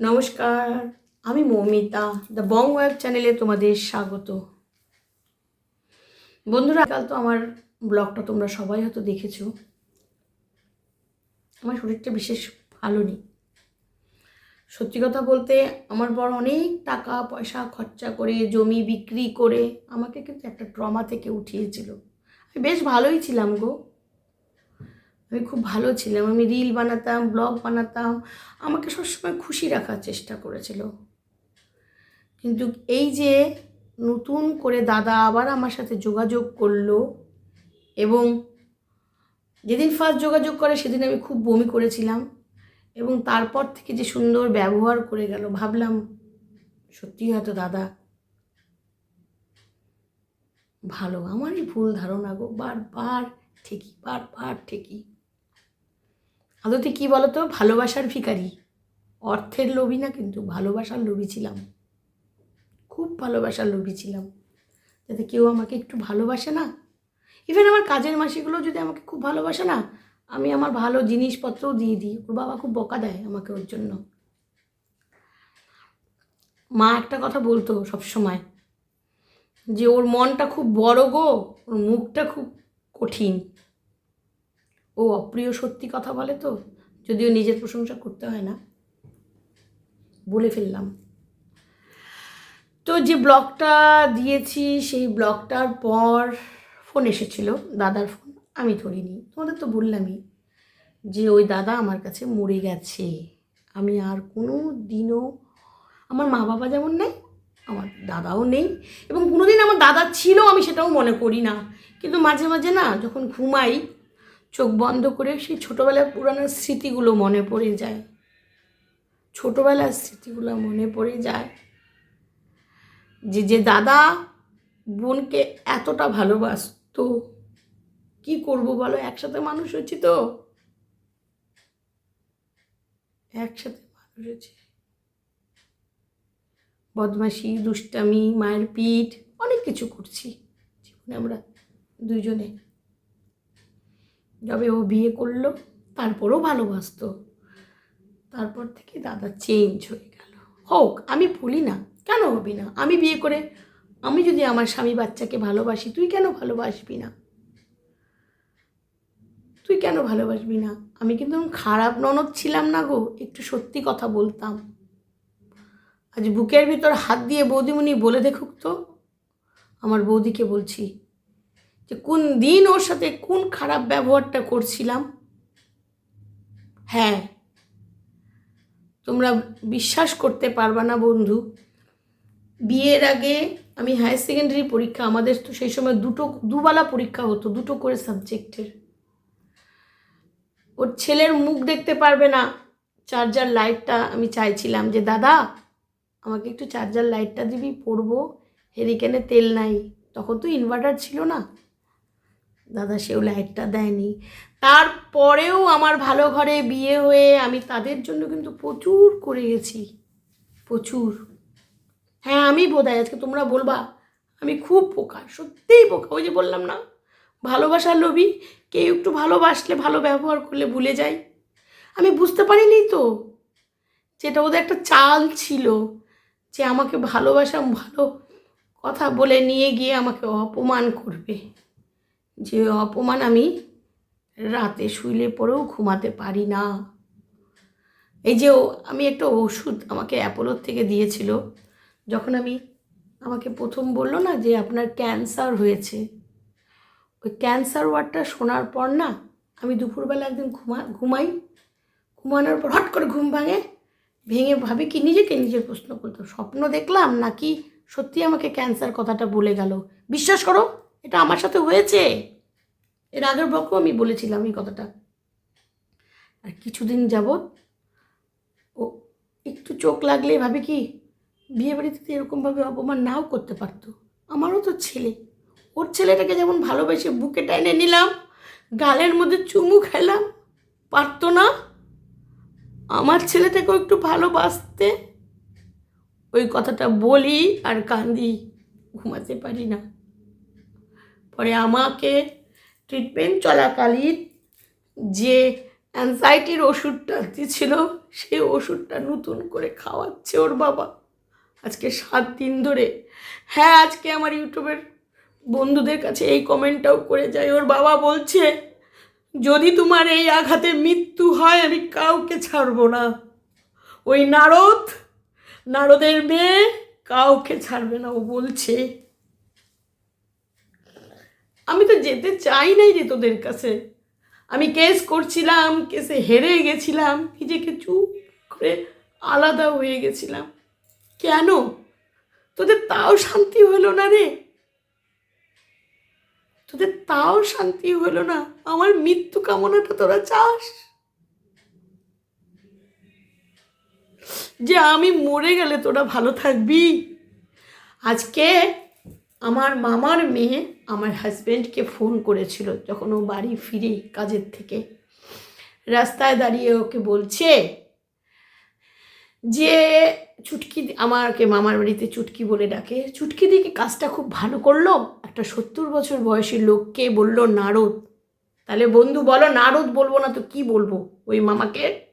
নমস্কার, আমি Moumita the Bong web চ্যানেলে তোমাদের স্বাগত। বন্ধুরা, কাল তো আমার ব্লগটা তোমরা সবাই হয়তো দেখেছ। আমার শরীরটা বিশেষ ভালো নেই। সত্যি কথা বলতে, আমার বর অনেক টাকা, পয়সা খরচা করে, জমি বিক্রি করে আমাকে কিন্তু একটা ট্রমা থেকে উঠিয়েছিল। আমি বেশ ভালোই ছিলাম গো। আমি খুব ভালো ছিলাম। আমি রিল বানাতাম ব্লগ বানাতাম। আমাকে সবসময় খুশি রাখার চেষ্টা করেছিল। কিন্তু এই যে নতুন করে দাদা আবার আমার সাথে যোগাযোগ করল এবং যেদিন ফার্স্ট যোগাযোগ করে সেদিন আমি খুব বমি করেছিলাম এবং তারপর থেকে যে সুন্দর ব্যবহার করে গেল, ভাবলাম সত্যি হয়তো দাদা ভালো। আমারই ভুল ধারণা গো। বারবার ঠিকই বারবার ঠিকই আদতে কী বলতো? ভালোবাসার ভিকারি অর্থের লোভী না কিন্তু ভালোবাসার লোভী ছিলাম। খুব ভালোবাসার লোভী ছিলাম। যাতে কেউ আমাকে একটু ভালোবাসে না। ইভেন আমার কাজের মাসিগুলো যদি আমাকে খুব ভালোবাসে না, আমি আমার ভালো জিনিসপত্রও দিয়ে দিই। ওর বাবা খুব বকা দেয় আমাকে ওর জন্য। মা একটা কথা বলতো সব সময় যে, ওর মনটা খুব বড় গো। ওর মুখটা খুব কঠিন। ও অপ্রিয় সত্যি কথা বলে তো, যদিও নিজের প্রশংসা করতে হয় না। বলে ফেললাম। তো যে ব্লগটা দিয়েছি, সেই ব্লগটার পর ফোন এসেছিল, দাদার ফোন, আমি ধরিনি। তোমাদের তো বললামই যে ওই দাদা আমার কাছে মরে গেছে। আমি আর কোনো দিনও, আমার মা বাবা যেমন নেই, আমার দাদাও নেই, এবং কোনোদিন আমার দাদা ছিল আমি সেটাও মনে করি না। কিন্তু মাঝে মাঝে না যখন ঘুমাই চোখ বন্ধ করে সেই ছোটোবেলার পুরানো স্মৃতিগুলো মনে পড়ে যায়। ছোটোবেলার স্মৃতিগুলো মনে পড়ে যায় যে যে দাদা বোনকে এতটা ভালোবাসতো, কি করব বলো? একসাথে মানুষ হয়েছি তো। একসাথে মানুষ হয়েছি। বদমাশি, দুষ্টামি মায়ের পিঠ অনেক কিছু করছি। জীবনে আমরা দুইজনে যবে ও বিয়ে করল, তারপরও ভালোবাসতো। তারপর থেকে দাদা চেঞ্জ হয়ে গেল। হোক, আমি বলি না। কেন হবি না? আমি বিয়ে করে আমি যদি আমার স্বামী বাচ্চাকে ভালোবাসি, তুই কেন ভালোবাসবি না? তুই কেন ভালোবাসবি না? আমি কিন্তু খারাপ ননদ ছিলাম না গো, একটু সত্যি কথা বলতাম। আজ বুকের ভিতর হাত দিয়ে বৌদিমণি বলে দেখুক তো। আমার বৌদিকে বলছি যে কোন দিন ওর সাথে কোন খারাপ ব্যবহারটা করছিলাম? হ্যাঁ। তোমরা বিশ্বাস করতে পারবা না, বন্ধু। বিয়ের আগে আমি হায়ার সেকেন্ডারি পরীক্ষা, আমাদের তো সেই সময় দুটো, দুবেলা পরীক্ষা হতো, দুটো করে সাবজেক্টের। ওর ছেলের মুখ দেখতে পারবে না। চার্জার লাইটটা আমি চাইছিলাম যে, দাদা, আমাকে একটু চার্জার লাইটটা দিবি পড়ব হেরিকেনে তেল নাই। তখন তো ইনভার্টার ছিল না। দাদা সেও লাইটটা দেয়নি। তারপরেও আমার ভালো ঘরে বিয়ে হয়ে আমি তাদের জন্য কিন্তু প্রচুর করে গেছি। প্রচুর। হ্যাঁ আমি বোধহয় আজকে তোমরা বলবা, আমি খুব পোকা সত্যিই পোকা ওই যে বললাম না, ভালোবাসার লোভী, কেউ একটু ভালোবাসলে, ভালো ব্যবহার করলে ভুলে যাই আমি বুঝতে পারিনি তো যেটা ওদের একটা চাল ছিল, যে আমাকে ভালোবাসা, ভালো কথা বলে নিয়ে গিয়ে আমাকে অপমান করবে। যে অপমান আমি রাতে শুইলে পরেও ঘুমাতে পারি না। এই যে আমি একটা ওষুধ আমাকে অ্যাপোলোর থেকে দিয়েছিল। যখন আমি আমাকে প্রথম বলল না যে আপনার ক্যান্সার হয়েছে, ওই ক্যান্সার ওয়ার্ডটা শোনার পর না আমি দুপুরবেলা একদিন ঘুমা, ঘুমাই। ঘুমানোর পর হট করে ঘুম ভাঙে, ভেঙে ভাবে কি নিজেকে নিজের প্রশ্ন করতো স্বপ্ন দেখলাম নাকি সত্যি আমাকে ক্যান্সার কথাটা বলে গেল। বিশ্বাস করো এটা আমার সাথে হয়েছে? এর আগের ব্লকেও আমি বলেছিলাম এই কথাটা। আর কিছুদিন যাবৎ ও একটু চোখ লাগলে ভাবে কি বিয়ে বাড়িতে এরকমভাবে অপমান নাও করতে পারতো। আমারও তো ছেলে। ওর ছেলেটাকে যেমন ভালোবেসে বুকে টেনে নিলাম, গালের মধ্যে চুমু খেলাম, পারতো না। আমার ছেলেটাকেও একটু ভালোবাসতে। ওই কথাটা বলি আর কান্দি, ঘুমাতে পারি না। পরে আমাকে ট্রিটমেন্ট চলাকালীন যে অ্যাংজাইটির ওষুধটা দিয়েছিল, সেই ওষুধটা নতুন করে খাওয়াচ্ছে ওর বাবা। আজকে সাত দিন ধরে। হ্যাঁ আজকে আমার ইউটিউবের বন্ধুদের কাছে এই কমেন্টটাও করে যাই ওর বাবা বলছে, যদি তোমার এই আঘাতে মৃত্যু হয়, আমি কাউকে ছাড়বো না। ওই নারদ, নারদের মেয়ে কাউকে ছাড়বে না, ও বলছে। আমি তো যেতে চাই নাই রে তোদের কাছে। আমি কেস করছিলাম, কেসে হেরে গেছিলাম, নিজেকে চুপ করে আলাদা হয়ে গেছিলাম। কেন? তোদের তাও শান্তি হলো না রে। তোদের তাও শান্তি হলো না। আমার মৃত্যু কামনাটা তোরা চাস। যে আমি মরে গেলে তোরা ভালো থাকবি। আজকে আমার মামার মেয়ে আমার হাজব্যান্ডকে ফোন করেছিল যখন ও বাড়ি ফিরে কাজের থেকে। রাস্তায় দাঁড়িয়ে ওকে বলছে যে, চুটকি আমাকে মামার বাড়িতে চুটকি বলে ডাকে। চুটকি দিকে কাজটা খুব ভালো করল? একটা সত্তর বছর বয়সী লোককে বলল, নারদ। তাহলে বন্ধু বলো, নারদ বলব না তো কি বলব? ওই মামাকে।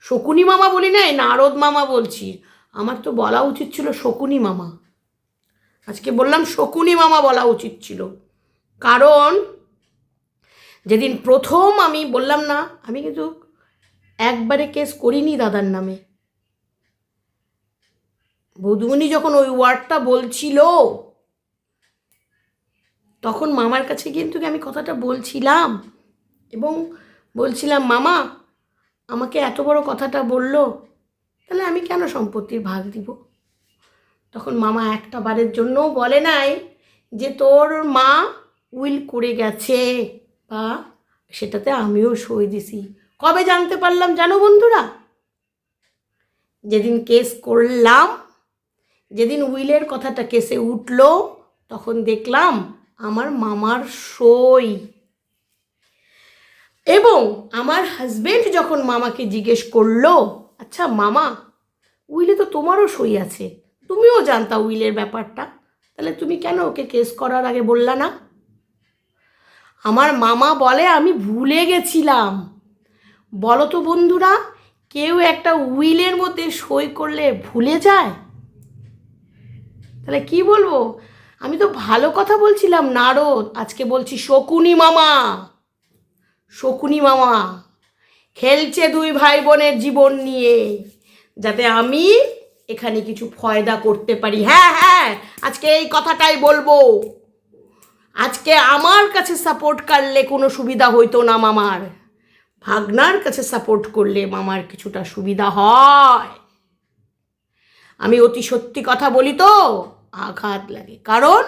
শকুনি মামা বলি না নারদ মামা বলছি। আমার তো বলা উচিত ছিল শকুনি মামা। আজকে বললাম শকুনি মামা বলা উচিত ছিল। কারণ যেদিন প্রথম আমি বললাম না, আমি কিন্তু একবারে কেস করিনি দাদার নামে। বৌদুমণি যখন ওই ওয়ার্ডটা বলছিল, তখন মামার কাছে কিন্তু আমি কথাটা বলছিলাম এবং বলছিলাম, মামা, আমাকে এত বড় কথাটা বলল, তাহলে আমি কেন সম্পত্তির ভাগ দিব? তখন মামা একটা বারের জন্যও বলে নাই যে তোর মা উইল করে গেছে, বা সেটাতে আমিও সই দিছি। কবে জানতে পারলাম জানো বন্ধুরা? যেদিন কেস করলাম, যেদিন উইলের কথাটা কেসে উঠল, তখন দেখলাম আমার মামার সই। এবং আমার হাজবেন্ড যখন মামাকে জিজ্ঞেস করল আচ্ছা মামা, উইলে তো তোমারও সই আছে। তুমিও জানতা উইলের ব্যাপারটা। তাহলে তুমি কেন ওকে কেস করার আগে বললা না? আমার মামা বলে আমি ভুলে গেছিলাম। বলো তো বন্ধুরা, কেউ একটা উইলের মধ্যে সই করলে ভুলে যায়? তাহলে কি বলব? আমি তো ভালো কথা বলছিলাম, নারদ। আজকে বলছি শকুনি মামা। শকুনি মামা, খেলছে দুই ভাই বোনের জীবন নিয়ে। যাতে আমি এখানে কিছু ফয়দা করতে পারি। হ্যাঁ হ্যাঁ আজকে এই কথাটাই বলব। আজকে আমার কাছে সাপোর্ট করলে কোনো সুবিধা হইতো না মামার। ভাগনার কাছে সাপোর্ট করলে মামার কিছুটা সুবিধা হয়। আমি অতি সত্যি কথা বলি তো, আঘাত লাগে। কারণ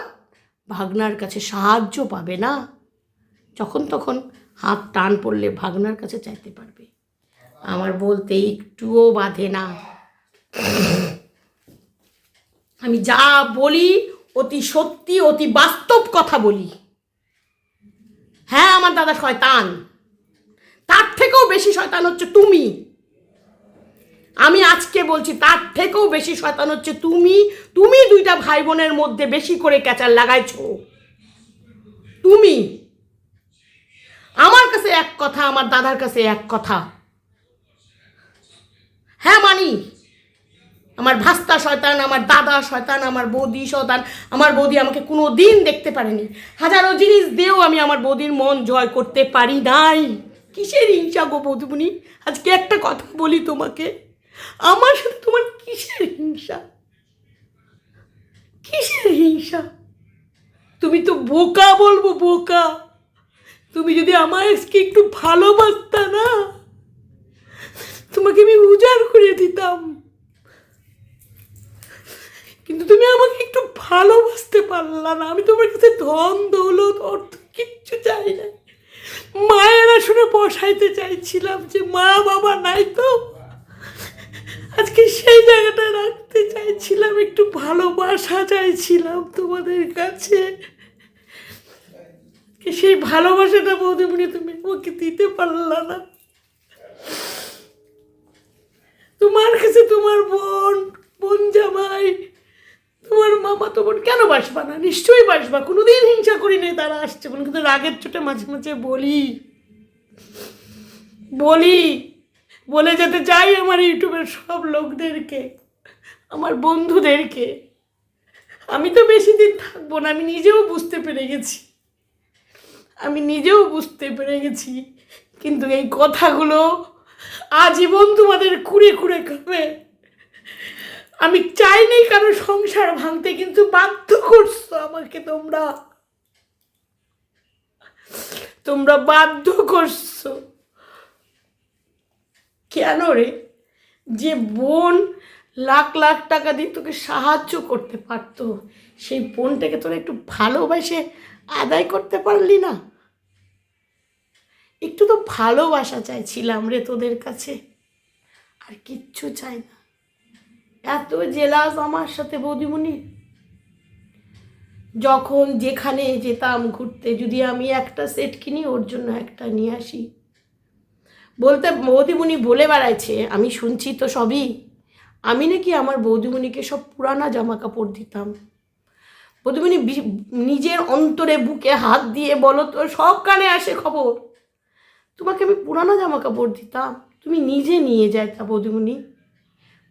ভাগনার কাছে সাহায্য পাবে না। যখন তখন হাত টান পড়লে ভাগনার কাছে চাইতে পারবে। আমার বলতে একটুও বাধে না। আমি যা বলি অতি সত্যি, অতি বাস্তব কথা বলি। হ্যাঁ আমার দাদা শয়তান। তার থেকেও বেশি শয়তান হচ্ছে তুমি। আমি আজকে বলছি, তার থেকেও বেশি শয়তান হচ্ছে তুমি। তুমি দুইটা ভাই বোনের মধ্যে বেশি করে ক্যাচার লাগাইছো। তুমি। আমার কাছে এক কথা, আমার দাদার কাছে এক কথা। হ্যাঁ মানি। আমার ভাস্তা শয়তান, আমার দাদা শয়তান, আমার বৌদি শয়তান, আমার বৌদি আমাকে কোনো দিন দেখতে পারেনি। হাজারো জিনিস দিয়েও আমি আমার বৌদির মন জয় করতে পারি নাই। কিসের হিংসা গো বৌদিমণি আজকে একটা কথা বলি তোমাকে। আমার সাথে তোমার কিসের হিংসা? কিসের হিংসা? তুমি তো বোকা বলব, বোকা। তুমি যদি আমার আজকে একটু ভালোবাসতা না, তোমাকে আমি উজাড় করে দিতাম। কিন্তু তুমি আমাকে একটু ভালোবাসতে পারলা না। আমি তোমার কাছে ধন, দৌলত, অর্থ কিচ্ছু চাই না। মায়ের আসনে বসাইতে চাইছিলাম যে মা, বাবা নাই তো। আজকে সেই জায়গাটা রাখতে চাইছিলাম, একটু ভালোবাসা চাইছিলাম তোমাদের কাছে। সেই ভালোবাসাটা বৌদিমণি তুমি আমাকে দিতে পারলা না। তোমার কাছে তোমার বোন বোন জামাই তোমার মামা তো বোন, কেন বাসবা না? নিশ্চয়ই বাসবা। কোনোদিন হিংসা করি নাই তারা আসছে বলে, কিন্তু রাগের চোটে মাঝে মাঝে বলি। বলি। বলে যেতে চাই আমার ইউটিউবের সব লোকদেরকে, আমার বন্ধুদেরকে। আমি তো বেশি দিন থাকব না, আমি নিজেও বুঝতে পেরে গেছি। আমি নিজেও বুঝতে পেরে গেছি, কিন্তু এই কথাগুলো আজীবন তোমাদের কুড়ে কুড়ে খাবে। আমি চাইনি কারও সংসার ভাঙতে, কিন্তু বাধ্য করছ আমাকে তোমরা। তোমরা বাধ্য করছ। কেন রে? যে বোন লাখ লাখ টাকা দিয়ে তোকে সাহায্য করতে পারতো, সেই বোনটাকে তোরা একটু ভালোবাসে আদায় করতে পারলি না? একটু তো ভালোবাসা চাইছিলাম রে তোদের কাছে। আর কিচ্ছু চাই না। এত জেলাস আমার সাথে বৌদিমণি। যখন যেখানে যেতাম ঘুরতে, যদি আমি একটা সেট কিনি, ওর জন্য একটা নিয়ে আসি। বলতে বৌদিমণি বলে বেড়াইছে, আমি শুনছি তো সবই। আমি নাকি আমার বৌদিমণিকে সব পুরানা জামা কাপড় দিতাম। বৌদিমণি নিজের অন্তরে বুকে হাত দিয়ে বলো তো, সব কানে আসে খবর। তোমাকে আমি পুরানো জামা কাপড় দিতাম, তুমি নিজে নিয়ে যাইতা বৌদিমণি।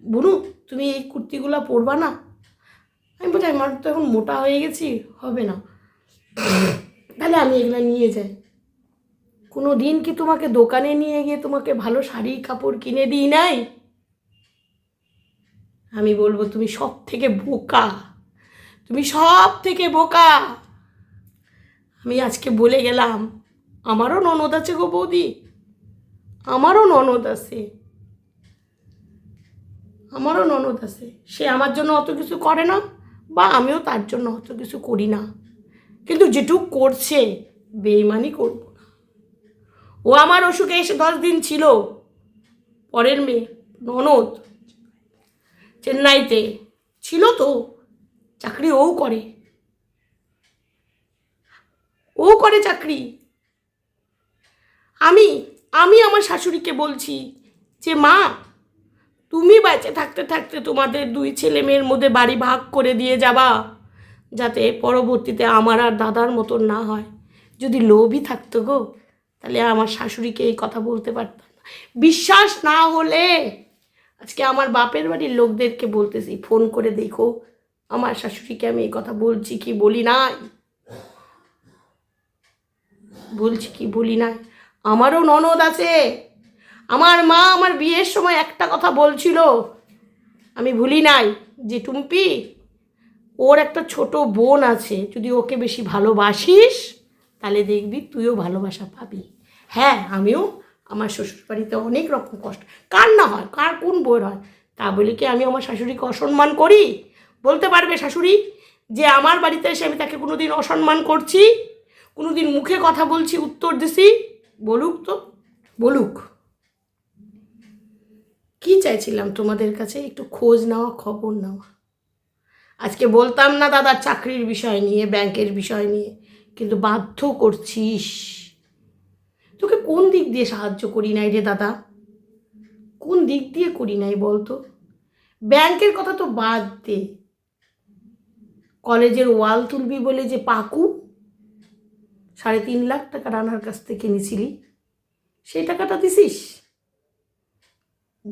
বুনু তুমি এই কুর্তিগুলো পরবা না? আমি বলছি, আমার তো এখন মোটা হয়ে গেছি, হবে না। তাহলে আমি এগুলো নিয়ে যাই। কোনো দিন কি তোমাকে দোকানে নিয়ে গিয়ে তোমাকে ভালো শাড়ি, কাপড় কিনে দিই নাই? আমি বলব, তুমি সব থেকে বোকা। তুমি সব থেকে বোকা। আমি আজকে বলে গেলাম, আমারও ননদ আছে গো বৌদি। আমারও ননদ আছে। আমারও ননদ আছে। সে আমার জন্য অত কিছু করে না বা আমিও তার জন্য অত কিছু করি না। কিন্তু যেটুক করছে, বেইমানি করব না। ও আমার অসুখে এসে দশ দিন ছিল। পরের মেয়ে, ননদ, চেন্নাইতে ছিল তো, চাকরি ও করে। ও করে চাকরি। আমি আমি আমার শাশুড়িকে বলছি যে, মা তুমি বেঁচে থাকতে থাকতে তোমাদের দুই ছেলে মেয়ের মধ্যে বাড়ি ভাগ করে দিয়ে যাবা, যাতে পরবর্তীতে আমার আর দাদার মতন না হয়। যদি লোভই থাকতো গো, তাহলে আমার শাশুড়িকে এই কথা বলতে পারতাম না। বিশ্বাস না হলে আজকে আমার বাপের বাড়ির লোকদেরকে বলতেছি, ফোন করে দেখো, আমার শাশুড়িকে আমি এই কথা বলছি কি বলি নাই? বলছি কি বলি নাই? আমারও ননদ আছে। আমার মা আমার বিয়ের সময় একটা কথা বলছিল, আমি ভুলি নাই, যে টুম্পি, ওর একটা ছোট বোন আছে, যদি ওকে বেশি ভালোবাসিস, তাহলে দেখবি তুইও ভালোবাসা পাবি। হ্যাঁ আমিও, আমার শ্বশুর বাড়িতে অনেক রকম কষ্ট। কার না হয়? কার কোন বইয়ের হয়? তা বলে কি, আমি আমার শাশুড়িকে অসম্মান করি? বলতে পারবে শাশুড়ি যে আমার বাড়িতে এসে আমি তাকে কোনো দিন অসম্মান করছি? কোনো দিন মুখে কথা বলছি, উত্তর দিছি? বলুক তো, বলুক। কি চাইছিলাম তোমাদের কাছে? একটু খোঁজ নেওয়া খবর নেওয়া আজকে বলতাম না দাদা চাকরির বিষয় নিয়ে, ব্যাংকের বিষয় নিয়ে, কিন্তু বাধ্য করছিস। তোকে কোন দিক দিয়ে সাহায্য করি নাই রে দাদা? কোন দিক দিয়ে করি নাই বলতো? ব্যাংকের কথা তো বাদ দে। কলেজের ওয়াল তুলবি বলে যে পাকু, সাড়ে তিন লাখ টাকা রানার কাছ থেকে নিছিলি, সেই টাকাটা দিছিস?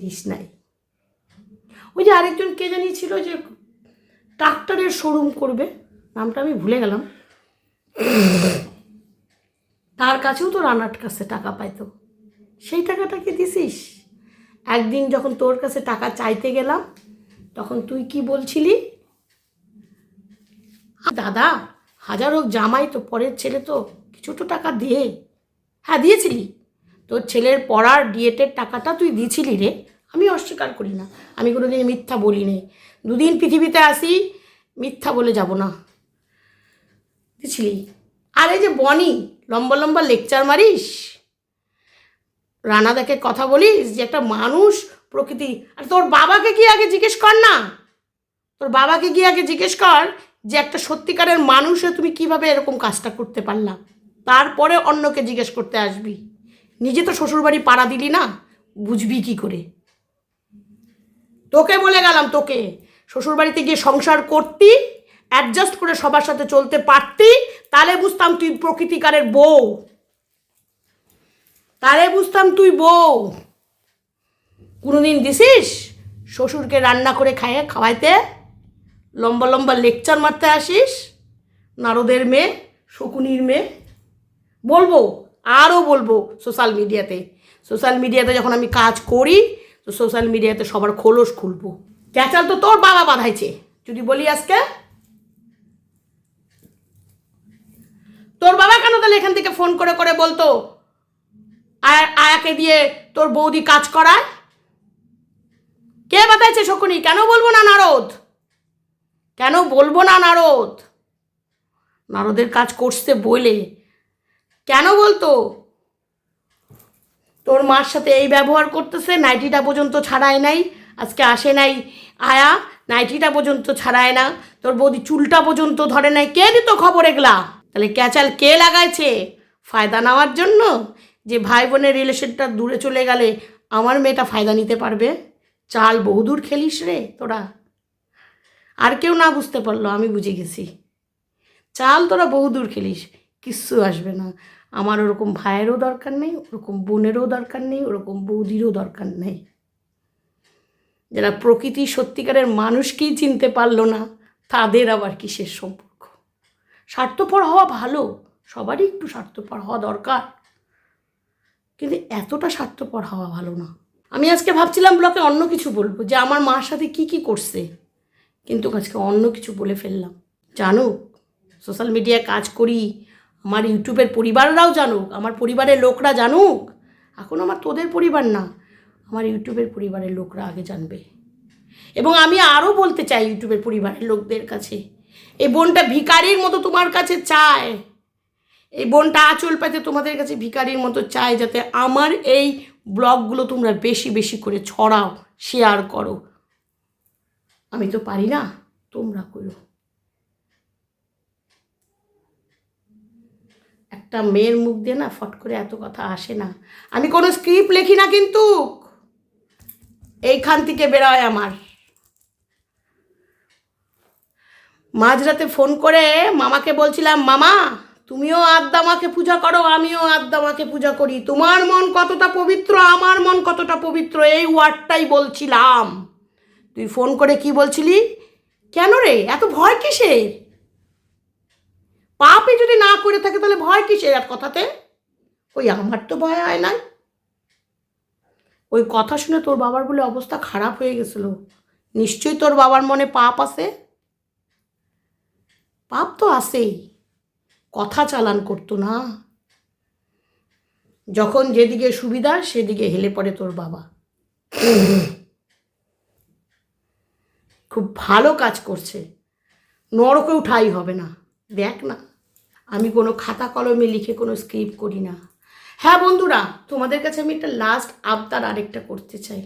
দিস নাই। ওই যে আরেকজন কে জানিয়েছিল যে ট্রাক্টরের শোরুম করবে, নামটা আমি ভুলে গেলাম। তার কাছেও তো রানার কাছে টাকা পাইতো। সেই টাকাটা কি দিছিস? একদিন যখন তোর কাছে টাকা চাইতে গেলাম, তখন তুই কি বলছিলি? দাদা, হাজার হোক জামাই তো, পরের ছেলে তো, কিছু তো টাকা দে। হ্যাঁ দিয়েছিলি। তোর ছেলের পড়ার ডিএটের টাকাটা তুই দিয়েছিলি রে। আমি অস্বীকার করি না। আমি কোনো দিন মিথ্যা বলি নেই দুদিন পৃথিবীতে আসি, মিথ্যা বলে যাব না। দিছিলি। আর এই যে বনি, লম্বা লম্বা লেকচার মারিস? রানা দেখে কথা বলিস যে একটা মানুষ প্রকৃতি। আর তোর বাবাকে কি আগে জিজ্ঞেস কর না। তোর বাবাকে গিয়ে আগে জিজ্ঞেস কর যে একটা সত্যিকারের মানুষে তুমি কীভাবে এরকম কাজটা করতে পারলাম তারপরে অন্যকে জিজ্ঞেস করতে আসবি। নিজে তো শ্বশুরবাড়ি পাড়া দিলি না, বুঝবি কি করে? তোকে বলে গেলাম তোকে, শ্বশুরবাড়িতে গিয়ে সংসার করতি অ্যাডজাস্ট করে সবার সাথে চলতে পারতি, তাহলে বুঝতাম তুই প্রকৃতিকারের বউ। তাহলে বুঝতাম তুই বউ। কোনোদিন দিছিস? শ্বশুরকে রান্না করে খাইয়ে খাওয়াইতে, লম্বা লম্বা লেকচার মারতে আসিস? নারদের মেয়ে, শকুনির মেয়ে। বলব আরও বলব সোশ্যাল মিডিয়াতে। সোশ্যাল মিডিয়াতে যখন আমি কাজ করি, তো সোশ্যাল মিডিয়াতে সবার খোলস খুলবো। ক্যাচাল তো তোর বাবা বাঁধাইছে। যদি বলি আজকে, তোর বাবা কেন তাহলে এখান থেকে ফোন করে করে বলতো, আয়া- আয়াকে দিয়ে তোর বৌদি কাজ করায়? কে বাতাইছে শকুনি? কেন বলব না নারদ? কেন বলব না নারদ? নারদের কাজ করছে বলে। কেন বলতো? তোর মার সাথে এই ব্যবহার করতেছে, নাইটিটা পর্যন্ত ছাড়ায় নাই, আজকে আসে নাই আয়া, নাইটিটা পর্যন্ত ছাড়ায় না, তোর বৌদি চুলটা পর্যন্ত ধরে নাই, কে দিত খবর এগুলা? তাহলে ক্যাচাল কে লাগাইছে? ফায়দা নেওয়ার জন্য যে ভাই বোনের রিলেশনটা দূরে চলে গেলে আমার মেয়েটা ফায়দা নিতে পারবে? চাল বহুদূর খেলিস রে তোরা। আর কেউ না বুঝতে পারল, আমি বুঝে গেছি। চাল তোরা বহুদূর খেলিস, কিচ্ছু আসবে না। আমার ওরকম ভাইয়েরও দরকার নেই, ওরকম বোনেরও দরকার নেই, ওরকম বৌদিরও দরকার নেই। যারা প্রকৃতি সত্যিকারের মানুষকেই চিনতে পারল না, তাদের আবার কিসের সম্পর্ক? স্বার্থপর হওয়া ভালো, সবারই একটু স্বার্থপর হওয়া দরকার। কিন্তু এতটা স্বার্থপর হওয়া ভালো না। আমি আজকে ভাবছিলাম ব্লকে অন্য কিছু বলব, যে আমার মার সাথে কি কি করছে, কিন্তু আজকে অন্য কিছু বলে ফেললাম। জানুক, সোশ্যাল মিডিয়ায় কাজ করি আমার ইউটিউবের পরিবাররাও জানুক, আমার পরিবারের লোকরা জানুক, এখন আমার তোদের পরিবার না, আমার ইউটিউবের পরিবারের লোকরা আগে জানবে। এবং আমি আরও বলতে চাই ইউটিউবের পরিবারের লোকদের কাছে, এই বোনটা ভিকারির মতো তোমার কাছে চায়, এই বোনটা আঁচল পেতে তোমাদের কাছে ভিকারির মতো চায় যাতে আমার এই ব্লগগুলো তোমরা বেশি বেশি করে ছড়াও শেয়ার করো। আমি তো পারি না, তোমরা করো। একটা মেয়ের মুখ দিয়ে না ফট করে এত কথা আসে না। আমি কোনো স্ক্রিপ্ট লিখি না কিন্তু। এইখান থেকে বেরোয় আমার। মাঝরাতে ফোন করে মামাকে বলছিলাম, মামা, তুমিও আদ্দামাকে পূজা করো, আমিও আদ্দামাকে পূজা করি। তোমার মন কতটা পবিত্র, আমার মন কতটা পবিত্র? এই ওয়ার্ডটাই বলছিলাম। তুই ফোন করে কি বলছিলি? কেন রে? এত ভয় কিসের? পাপে যদি না করে থাকে, তাহলে ভয় কিসের? এক কথাতে, ওই আমার তো ভয় হয় নাই। ওই কথা শুনে তোর বাবার বলে অবস্থা খারাপ হয়ে গেছিল। নিশ্চয়ই তোর বাবার মনে পাপ আছে? পাপ তো আছেই। কথা চালান করতো না। যখন যেদিকে সুবিধা, সেদিকে হেলে পড়ে তোর বাবা। খুব ভালো কাজ করছে। নরকেও ঠাই হবে না। দেখ না। আমি কোনো খাতা কলমে লিখে কোনো স্ক্রিপ্ট করি না। হ্যাঁ বন্ধুরা, তোমাদের কাছে আমি একটা লাস্ট আবদার আরেকটা করতে চাই।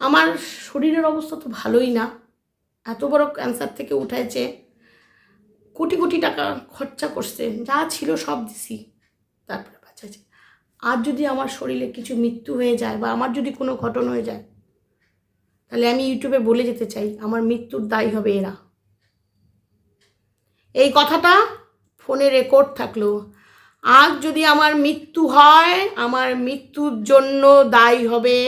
আমার শরীরের অবস্থা তো ভালোই না। এত বড় ক্যান্সার থেকে উঠাইছে কোটি কোটি টাকা খরচা করছে। যা ছিল সব দিছি। তারপরে বাঁচাছে আর যদি আমার শরীরে কিছু মৃত্যু হয়ে যায় বা আমার যদি কোনো ঘটনা হয়ে যায়, তাহলে আমি ইউটিউবে বলে যেতে চাই, আমার মৃত্যুর দায়ী হবে এরা। এই কথাটা ফোনে রেকর্ড থাকল। আজ যদি আমার মৃত্যু হয়, আমার মৃত্যুর জন্য দায়ী হবে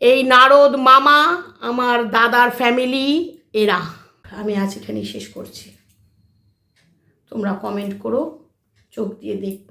এই নারদ মামা, আমার দাদার ফ্যামিলি এরা। আমি আজ এখানেই শেষ করছি। তোমরা কমেন্ট করো, চোখ দিয়ে দেখব।